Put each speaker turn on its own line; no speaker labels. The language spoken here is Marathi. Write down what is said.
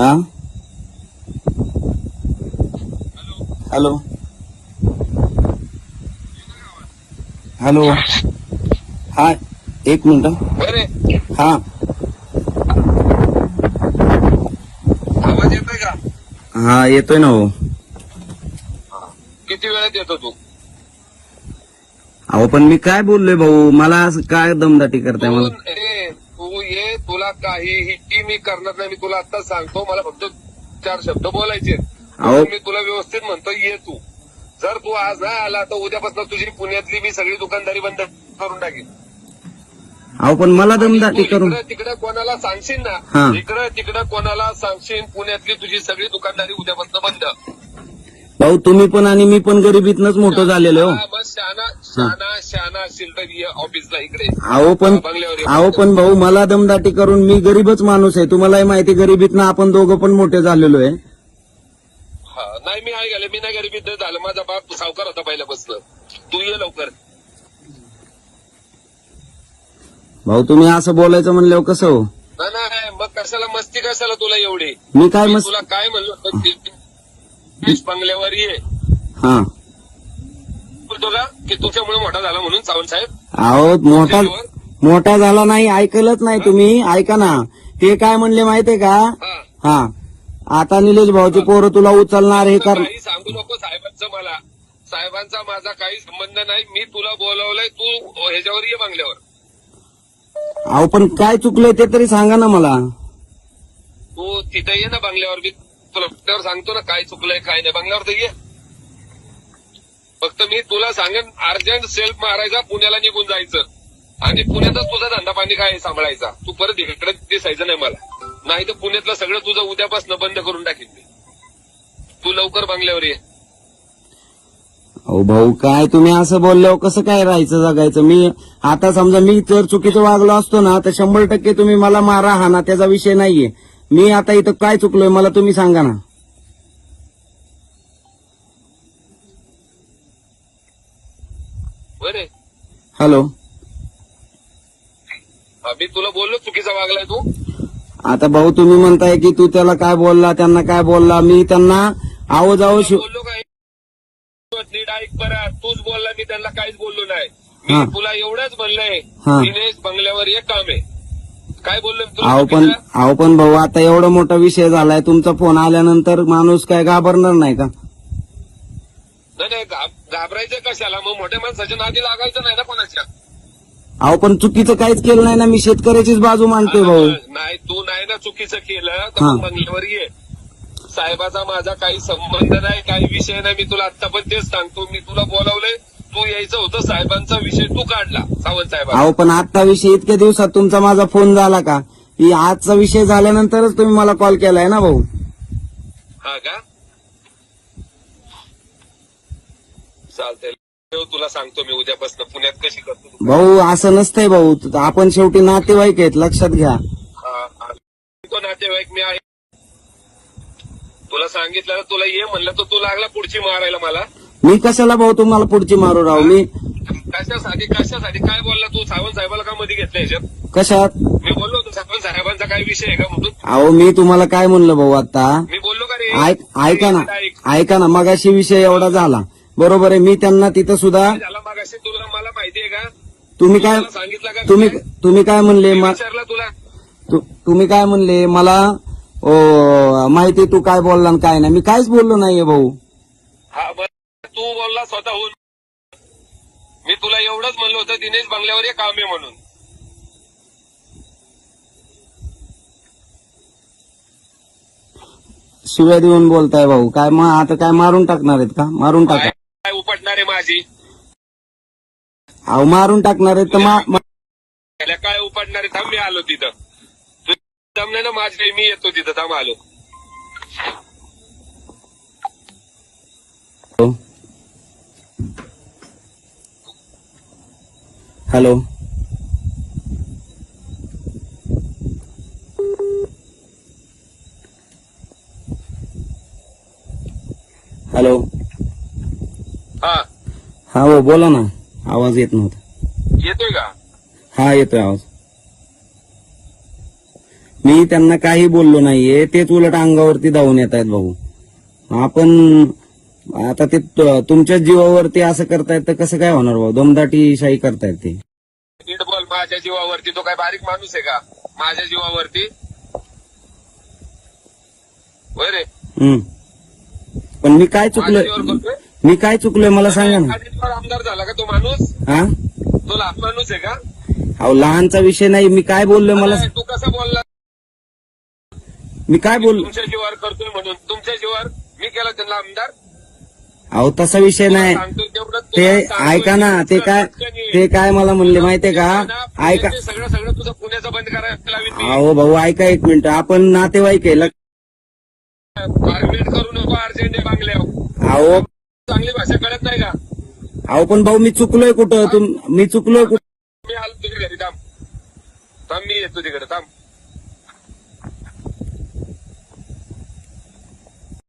हा? हॅलो हॅलो हा एक मिनिट हा.
आवाज येतोय का?
हा येतोय ना हो.
किती वेळात येतो तू?
अहो पण मी काय बोललोय भाऊ? मला असं काय दमदाटी करताय मला
ये तुला काहीही मी करणार नाही. मी तुला आत्ताच सांगतो. मला फक्त चार शब्द बोलायचे. मी तुला व्यवस्थित म्हणतो ये तू. जर तू आज नाही आला तर उद्यापासून तुझी पुण्यातली मी सगळी दुकानदारी बंद करून टाकेन.
अहो पण मला दमदाटी करून.
तिकडे कोणाला सांगशील. ना? इकडे तिकडे कोणाला सांगशील पुण्यातली तुझी सगळी दुकानदारी उद्यापासून बंद.
भाऊ तुम्ही पण आणि मी पण गरिबीतनच मोठं झालेलो हो.
मग शहाणा शहाणा शहाणा असेल तर ये ऑफिसला इकडे.
अहो पण
बंगल्यावर ये.
अहो पण भाऊ मला दमदाटी करून मी गरीबच माणूस आहे. तुम्हालाही माहिती गरिबीतनं आपण दोघं पण मोठे झालेलो आहे.
हा नाही मी आहे गेले मी नाही गरिबीत झालं. माझा बाप सावकार होता पहिल्यापासून. तू ये लवकर.
भाऊ तुम्ही असं बोलायचं म्हणल्यावर कसं हो?
नाही नाही मग कशाला मस्ती कशाला तुला एवढी?
मी काय
मी
मस्त
तुला काय म्हणलो देश बंगल्यावर ये.
हा.
बोलतो का? की तुमच्यामुळे मोठा झाला म्हणून सावंत साहेब.
अहो मोठा मोठा झाला नाही ऐकलंच नाही तुम्ही. ऐका ना. ते काय म्हणले माहितीये का?
हा.
हा. आता निलेश भाऊचे पोरं तुला उचलणार हे कर
काही सांगू नको साहेबांचं मला. साहेबांचा माझा काही संबंध नाही. मी तुला बोलवलंय तू ह्याच्यावर ये बंगल्यावर.
अहो पण काय चुकलंय ते तरी सांगा ना मला.
तू तिथे ये ना बंगल्यावर. मी तुला बंगल्यावर सांगतो ना काय चुकलंय काय नाही. बंगल्यावर तर ये फक्त मी तुला सांगेन अर्जंट सेल्फ मारायचा पुण्याला निघून जायचं. आणि पुण्यातच तुझा धंदा पाणी काय सांभाळायचा? तू परत इकडे दिसायचं नाही मला. नाही तर पुण्यातलं सगळं तुझं उद्यापासून बंद करून टाकेन मी. तू लवकर बंगल्यावर ये.
अहो भाऊ काय तुम्ही असं बोलल्यावर कसं काय राहायचं जगायचं? मी आता समजा मी जर चुकीचं वागलो असतो ना तर शंभर टक्के तुम्ही मला मारा हा ना त्याचा विषय नाहीये. मी आता इथं काय चुकलोय मला तुम्ही सांगा ना.
बरे
हॅलो.
मी तुला बोललो चुकीचा वागलाय तू.
आता भाऊ तुम्ही म्हणताय की तू त्याला काय बोलला त्यांना काय बोलला मी त्यांना आहो जाओ शिव
बोललो काय? नीट ऐक बरं तूच बोलला मी त्यांना काहीच बोललो नाही.
हा.
मी तुला एवढंच म्हणलंय
हा.
दिनेश बंगल्यावर एक काम आहे. काय बोललो
अहो पण? अहो पण भाऊ आता एवढा मोठा विषय झालाय तुमचा फोन आल्यानंतर माणूस काय घाबरणार नाही का?
नाही नाही घाब- घाबरायचं कशाला? मग मोठ्या माणसाच्या नादी लागायचं नाही ना कोणाच्या?
अहो पण चुकीचं काहीच केलं नाही ना मी शेतकऱ्याचीच बाजू मांडतोय भाऊ.
नाही तू नाही ना चुकीचं केलं तर
हा.
मग बंगल्यावर ये. साहेबाचा माझा काही संबंध नाही काही विषय नाही मी तुला आता पण तेच सांगतो. मी तुला बोलावलंय तू यायचं होतं साहेबांचा विषय तू काढला सावंत साहेब
अहो पण आजचा विषय इतक्या दिवसात तुमचा माझा फोन झाला का? की आजचा विषय झाल्यानंतरच तुम्ही मला कॉल केलाय ना भाऊ?
हा का? चालतंय. ठेव, तुला सांगतो मी उद्यापासून. पुण्यात कशी करतो तू.
भाऊ असं नसतंय भाऊ. आपण शेवटी नातेवाईक आहेत लक्षात घ्या.
हा, हा. तो नातेवाईक मी आहे. तुला सांगितलं ना, तुला ये म्हणलं तर तू लागला पुढची मारायला मला.
मी कशाला भाऊ तुम्हाला पुढची मारू राहू मी
कशासाठी कशासाठी? काय बोलला तू? सावंत साहेबाला का मध्ये घेतलं ह्याच्यात
कशात?
मी बोललो होतो सावंत साहेबांचा काय विषय आहे का म्हणून?
अहो मी तुम्हाला काय म्हणलं भाऊ आता?
मी बोललो का रे?
ऐक ऐका ना.
ऐक.
ना मगाशी विषय एवढा झाला. बरोबर आहे मी त्यांना तिथं सुद्धा
झाला मग अशी तुला? मला माहिती आहे का?
तुम्ही काय
मला सांगितलं का?
तुम्ही
काय?
तुम्ही काय म्हणले?
मी
म-
विचारलं तुला.
तु- तुम्ही काय म्हणले? मला ओ, माहिती तू काय बोलला आणि काय नाही. मी काहीच बोललो नाहीये भाऊ.
हा मग तू बोलला स्वतःहून. मी तुला एवढंच म्हणलं होतं दिनेश बंगल्यावर एक काम आहे म्हणून.
शिव्या देऊन बोलताय भाऊ. काय मग आता काय मारून टाकणार आहेत का? मारून टाका.
काय काय उपटणार आहे माझी?
अहो मारून टाकणार आहेत तर मा- मा-
त्याला काय उपटणार आहे? थांब मी आलो तिथं. तू थांब नाही ना माझी मी येतो तिथं. थांब आलो.
हॅलो हॅलो
हा.
हा हो बोला ना. आवाज येत नव्हता.
येतोय का?
हा येतोय आवाज. मी त्यांना काही बोललो नाहीये. तेच उलट अंगावरती धावून येत आहेत भाऊ. आपण आता ते तुमच्या जीवावरती असं करतायत तर कसं काय होणार भाऊ? दमदाटी शाही करतायत ते.
माझ्या जीवावरती तो काय बारीक माणूस आहे का? माझ्या जीवावरती? रे.
पण मी काय चुकलोय मी काय चुकलोय मला सांगा ना.
आमदार झाला का तो माणूस?
हा?
तो लहान माणूस आहे का?
अहो लहानचा विषय नाही. मी काय बोललोय मला
तू कसा बोलला?
मी काय बोल
तुमच्या जीवावर करतोय म्हणून. तुमच्या जीवावर मी केला त्यांना आमदार?
अहो तसा विषय नाही. ते. ऐका ना ते काय ते काय मला म्हणले माहितीये का? ऐका
सगळं सगळं तुझं पुण्याचं बंद करायला मी.
अहो भाऊ ऐका एक मिनिट. आपण नातेवाईक आहे
करू नको अर्जंट बांगल्यावर
अहो.
चांगली भाषा कळत नाही का?
अहो पण भाऊ मी चुकलोय कुठं? मी चुकलोय कुठं?
मी आलो तुझ्या घरी थांब. थांब मी येतो तिकडे थांब.